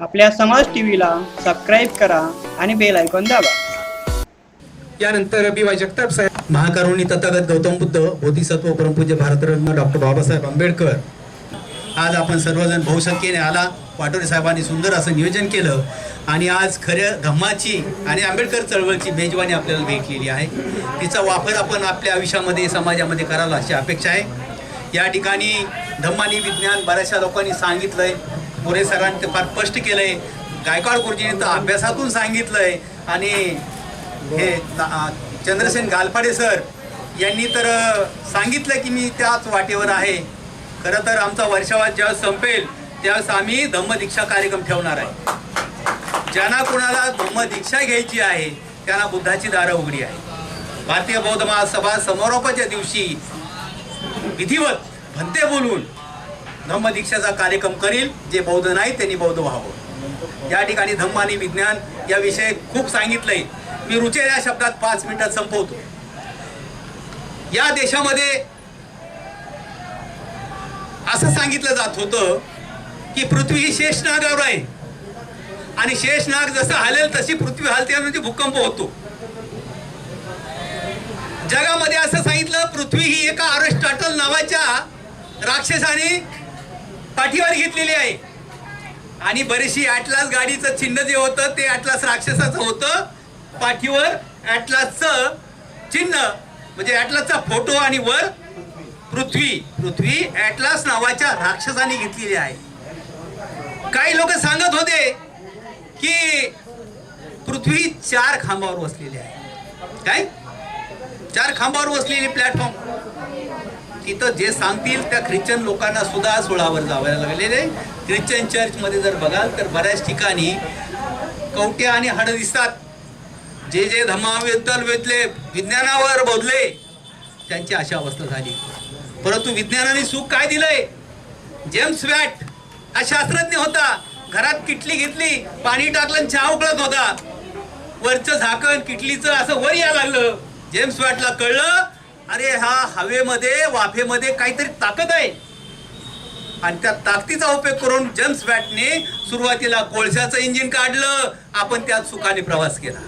आपल्या समाज टीव्हीला सबस्क्राईब करा आणि बेल आयकॉन दाबा. यानंतर बी वाय जगताप साहेब. महाकरुणी तथागत गौतम बुद्ध बोधिसत्व परमपूज्य भारतरत्न डॉक्टर बाबासाहेब आंबेडकर. आज आपण सर्वजण बहुसंख्येने आला. पाटोरे साहेबांनी सुंदर असं नियोजन केलं. आणि आज खऱ्या धम्माची आणि आंबेडकर चळवळची मेजवानी आपल्याला भेटलेली आहे. तिचा वापर आपण आपल्या आयुष्यामध्ये समाजामध्ये करावा अशी अपेक्षा आहे. या ठिकाणी धम्मानी विज्ञान बऱ्याचशा लोकांनी सांगितलंय. मोरे सरांनी ते फार स्पष्ट केलंय. गायकवाड गुरुजींनी तर अभ्यासातून सांगितलंय. आणि हे चंद्रसेन गालपाडे सर यांनी तर सांगितलं की मी त्याच वाटेवर आहे. खरं तर आमचा वर्षावाद ज्यावेळेस संपेल त्यावेळेस आम्ही धम्मदीक्षा कार्यक्रम ठेवणार आहे. ज्यांना कोणाला धम्मदीक्षा घ्यायची आहे त्यांना बुद्धाची दारं उघडी आहे. भारतीय बौद्ध महासभा समारोपाच्या दिवशी विधिवत भंते बोलून धम्मदीक्षेचा कार्यक्रम करील जे बौद्ध नाही त्यांनी बौद्ध व्हावं. या ठिकाणी धम्म आणि विज्ञान या विषय खूप सांगितलंय. मी रुचेर या शब्दात पाच मिनिटात संपवतो. या देशामध्ये असं सांगितलं जात होतं की पृथ्वी ही शेषनागावर आहे. आणि शेषनाग जसं हालेल तशी पृथ्वी हालते म्हणजे भूकंप होतो. जगामध्ये असं सांगितलं पृथ्वी ही एका अरिस्टॉटल नावाच्या राक्षसाने पाठीवर घेतलेली आहे. आणि बरीचशी ॲटलास गाडीचं चिन्ह जे होतं ते ऍटलास राक्षसाचं होतं. पाठीवर ऍटलासचं चिन्ह म्हणजे ऍटलासचा फोटो आणि वर पृथ्वी. पृथ्वी ॲटलास नावाच्या राक्षसाने घेतलेली आहे. काही लोक सांगत होते की पृथ्वी चार खांबावर बसलेली आहे. काय? चार खांबावर बसलेली प्लॅटफॉर्म तिथं जे सांगतील त्या ख्रिश्चन लोकांना सुद्धा सोळावर जावायला लागलेले ख्रिश्चन चर्चमध्ये जर बघाल तर बऱ्याच ठिकाणी कवट्या आणि हाडं दिसतात. जे जे धमावेतल वेतले विज्ञानावर बोधले त्यांची अशा अवस्था झाली. परंतु विज्ञानाने सुख काय दिलंय? जेम्स वॅट हा शास्त्रज्ञ होता. घरात किटली घेतली पाणी टाकलं आणि चहा उकळत होता. वरचं झाकण किटलीचं असं वर या लागलं. जेम्स वॅटला कळलं अरे हा हवेमध्ये वाफेमध्ये काहीतरी ताकद आहे. आणि त्या ताकदीचा उपयोग करून जेम्स वॅटने सुरुवातीला कोळशाचं इंजिन काढलं. आपण त्यात सुखाने प्रवास केला.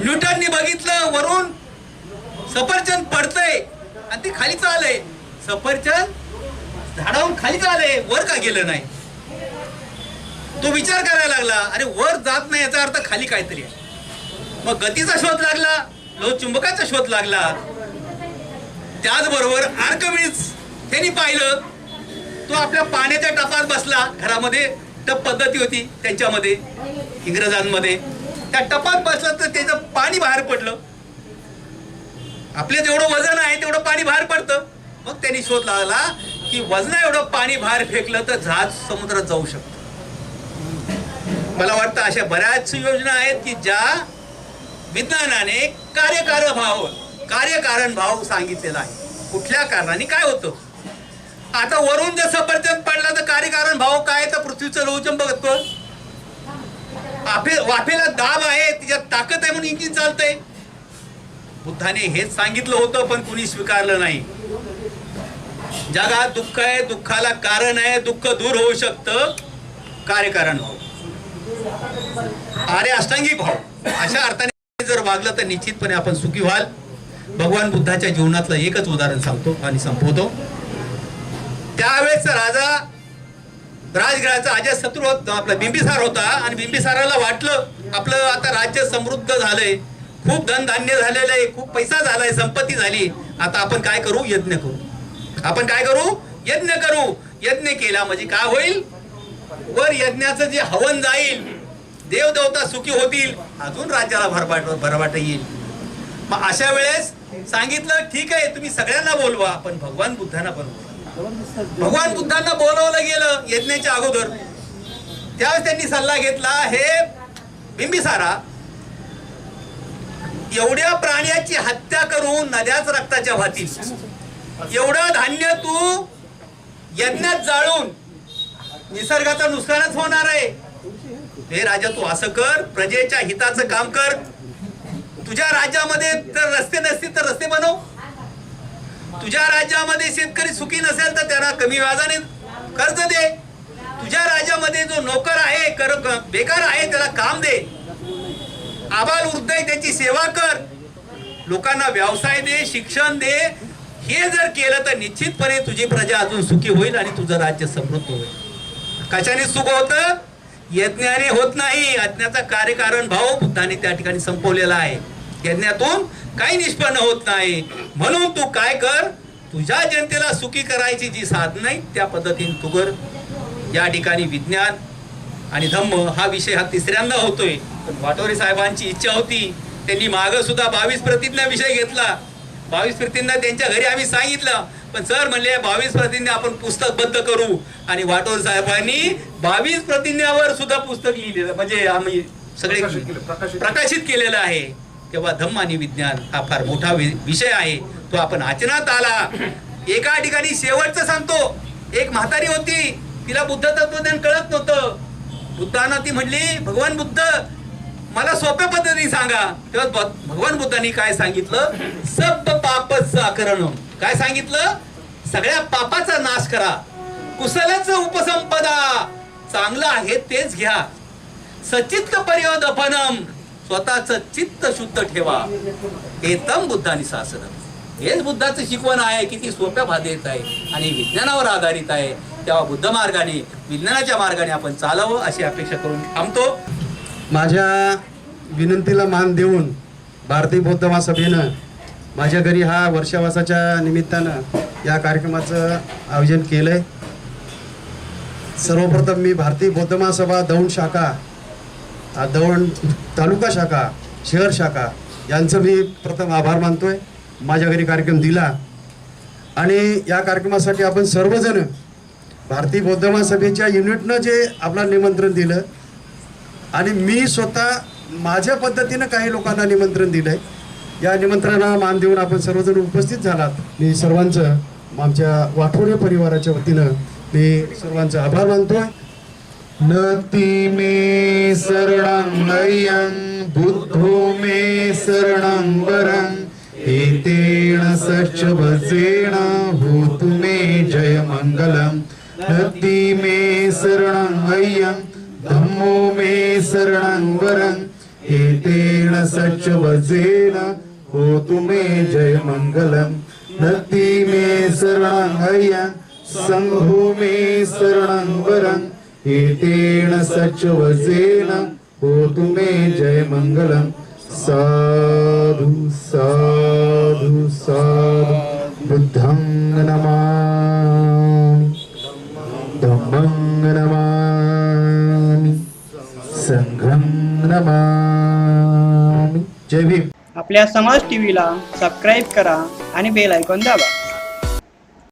न्यूटनने बघितलं वरून सफरचंद पडतंय. आणि ते खाली चालय सफरचंद झाडावरून खाली चालय वर का गेलं नाही? तो विचार करायला लागला अरे वर जात नाही याचा अर्थ खाली काहीतरी आहे. मग गतीचा शोध लागला. लोहचुंबकाचा शोध लागला. त्याचबरोबर आर्कमिज त्यांनी पाहिलं तो आपल्या पाण्याच्या टपात बसला. घरामध्ये टप पद्धती होती त्यांच्यामध्ये इंग्रजांमध्ये. त्या टपात बसलं तर त्याचं पाणी बाहेर पडलं. आपले जेवढं वजन आहे तेवढं पाणी बाहेर पडतं. मग त्यांनी शोध लागला की वजना एवढं पाणी बाहेर फेकलं तर जहाज समुद्रात जाऊ शकतं. मला वाटतं अशा बऱ्याच योजना आहेत की ज्या विज्ञानाने कार्यकार भाव कार्यकारण भाव सांगितलेला आहे. कुठल्या कारणाने? काय होतं? आता वरून जर सफरचंद पडला तर कार्यकारण भाव काय? तर पृथ्वीचं लोचंब बघतो वाफेला दाब आहे तिच्यात ताकद आहे म्हणून इंजिन चालतंय. बुद्धाने हेच सांगितलं होतं पण कुणी स्वीकारलं नाही. जगात दुःख आहे दुःखाला कारण आहे दुःख दूर होऊ शकतं. कार्यकारण भाव. अरे अष्टांगिक भाव. अशा अर्थाने मागलं तर निश्चितपणे आपण सुखी व्हाल. भगवान बुद्धाच्या जीवनातलं एकच उदाहरण सांगतो आणि संपवतो त्यावेळेस राजा राजगृहाचा अजय शत्रू होत आपला बिंबिसार होता आणि बिंबिसाराला वाटलं आपलं आता राज्य समृद्ध झालंय. खूप धनधान्य झालेलं आहे खूप पैसा झालाय संपत्ती झाली. आता आपण काय करू? यज्ञ करू. आपण काय करू? यज्ञ करू. यज्ञ केला म्हणजे काय होईल? वर यज्ञाचं जे हवन जाईल देवदेवता सुखी होतील. अजून राज्याला भरभाट भरभाट येईल. मग अशा वेळेस सांगितलं ठीक आहे तुम्ही सगळ्यांना बोलवा पण भगवान बुद्धांना बोलवा. भगवान बुद्धांना बोलवलं गेलं यज्ञाच्या अगोदर. त्यावेळेस त्यांनी सल्ला घेतला हे बिंबिसारा एवढ्या प्राण्याची हत्या करून नद्याच रक्ताच्या वाहतील. एवढं धान्य तू यज्ञात जाळून निसर्गाचं नुकसानच होणार आहे. हे राजा तू असं कर प्रजेच्या हिताचं काम कर. तुझ्या राज्यामध्ये तर रस्ते नसतील तर रस्ते बनव. तुझ्या राज्यामध्ये शेतकरी सुखी नसेल तर त्यांना कमी व्याजाने कर्ज दे. तुझ्या राज्यामध्ये जो नोकर आहे कर बेकार आहे त्याला काम दे. आबाल वृद्ध आहे त्याची सेवा कर. लोकांना व्यवसाय दे शिक्षण दे. हे जर केलं तर निश्चितपणे तुझी प्रजा अजून सुखी होईल आणि तुझं राज्य समृद्ध होईल. कशाने सुख होत? यज्ञाने होत नाही. यज्ञाचा कार्यकारण भाव बुद्धाने त्या ठिकाणी संपवलेला आहे. यज्ञातून काही निष्पन्न होत नाही. म्हणून तू काय कर? तुझ्या जनतेला सुखी करायची जी साधनं आहे त्या पद्धतीने तू कर. या ठिकाणी विज्ञान आणि धम्म हा विषय हा तिसऱ्यांदा होतोय. पण वाटोरे साहेबांची इच्छा होती. त्यांनी माग सुद्धा बावीस प्रतिज्ञा विषय घेतला. बावीस प्रतिज्ञा त्यांच्या घरी आम्ही सांगितलं. पण सर म्हणले बावीस प्रतिज्ञा आपण पुस्तक बद्ध करू. आणि वाटोर साहेबांनी बावीस प्रतिज्ञावर सुद्धा पुस्तक लिहिलेलं म्हणजे आम्ही सगळे प्रकाशित केलं, प्रकाशित. प्रकाशित केलेलं आहे. तेव्हा धम्म आणि विज्ञान हा फार मोठा विषय आहे. तो आपण आचरणात आला. एका ठिकाणी शेवटचं सांगतो. एक म्हातारी होती. तिला बुद्ध तत्वज्ञान कळत नव्हतं. बुद्धांना ती म्हणली भगवान बुद्ध मला सोप्या पद्धतीने सांगा. तेव्हा भगवान बुद्धांनी काय सांगितलं? सब आकरण काय सांगितलं? सगळ्या पापाचा नाश करा. कुशलच उपसंपदा. चांगलं आहे तेच घ्या. सचित्त पर्योदपनम स्वतःच चित्त शुद्ध ठेवा. एतम बुद्धानी शासन हेच बुद्धाचं शिकवण आहे किती सोप्या भादेत आहे आणि विज्ञानावर आधारित आहे. तेव्हा बुद्ध मार्गाने विज्ञानाच्या मार्गाने आपण चालावं अशी अपेक्षा करून थांबतो. माझ्या विनंतीला मान देऊन भारतीय बौद्ध महासभेनं माझ्या घरी हा वर्षावासाच्या निमित्तानं या कार्यक्रमाचं आयोजन केलं आहे सर्वप्रथम मी भारतीय बौद्ध महासभा दौंड शाखा दौंड तालुका शाखा शहर शाखा यांचं मी प्रथम आभार मानतोय. माझ्या घरी कार्यक्रम दिला. आणि या कार्यक्रमासाठी आपण सर्वजण भारतीय बौद्ध महासभेच्या युनिटनं जे आपला निमंत्रण दिलं आणि मी स्वतः माझ्या पद्धतीनं काही लोकांना निमंत्रण दिलंय. या निमंत्रणाला मान देऊन आपण सर्वजण उपस्थित झालात. मी सर्वांचं आमच्या वाठोरे परिवाराच्या वतीनं मी सर्वांचा आभार मानतो नती मे शरणं अयं बुद्धो मे शरणं वरं एतेन सच वजेन होतु मे जय मंगलम नती मे शरणं अयं धम्मो मे शरणं वरं सच हो तुमे जय मंगलम। नति मे शरणं संघो मे शरणं एतेन सचवजेन हो तुमे जय मंगलम। साधु साधु साधु। बुद्धं नमा। आपल्या समाज टीव्हीला सबस्क्राईब करा आणि बेल ऐकून दाबा.